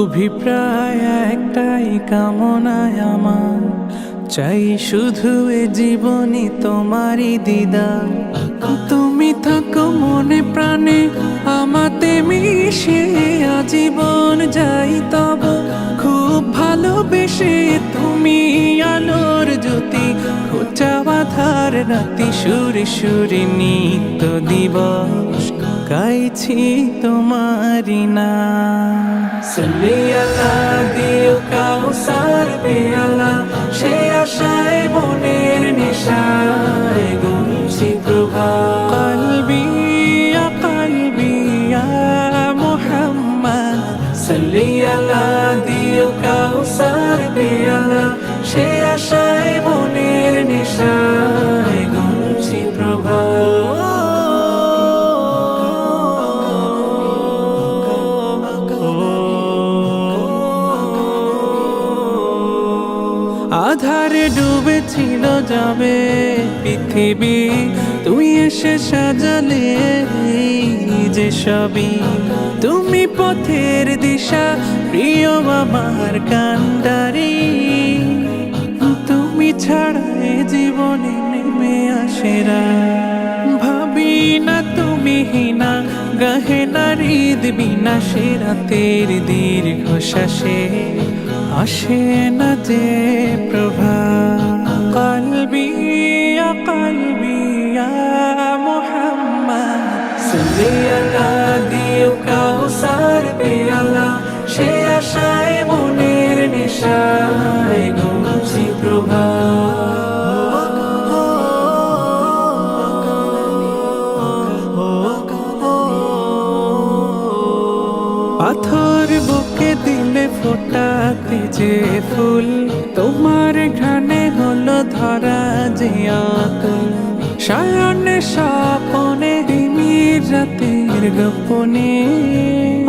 অভিপ্রায় একটাই কামনায় আমার। চাই শুধু এ জীবনে তোমারই দিদা তুমি থাকো মনে প্রাণে, আমাতে মিশে আজীবন যাই তব। খুব ভালোবেসে তুমি আলোর জ্যোতি, খোঁচা বাধার রাতি, সুরে সুরে নিত্য দিবস। গাইছি তোমারি না সলিয়ালা দিও কাউসার পেয়ালা সে আশায় আধারে ডুবেছিল যাবে পৃথিবী। তুই এসে সাজালে যে সবই। তুমি পথের দিশা, প্রিয় আমার কান্ডারি। তুমি ছাড়া জীবনে নেমে আসেরা ভাবি না তুমি হিনা গহেনা হৃদ বিনা সে রাতের আসে না যে প্রভা। কলবি কলবি মুহাম্মদ। দিও কাউসার পেয়ালা সে আশায় মনের নেশায় প্রভা। পাথর বুকে দিলে ফোটাতে যে ফুল, তোমার ঘানে হলো ধরা যে আকুল সায়নে স্বপনে দিমির রাতের গোপনে,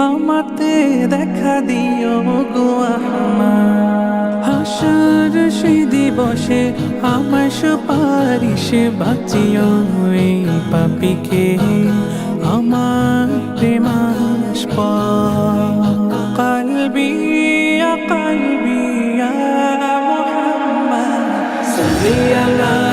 আমাতে দেখা দিও গো হাসার সেই দিবসে আমার সুপারিশ বাঁচিও এই পাপিকে। আমার প্রেমাস قلبي يا محمد صلي على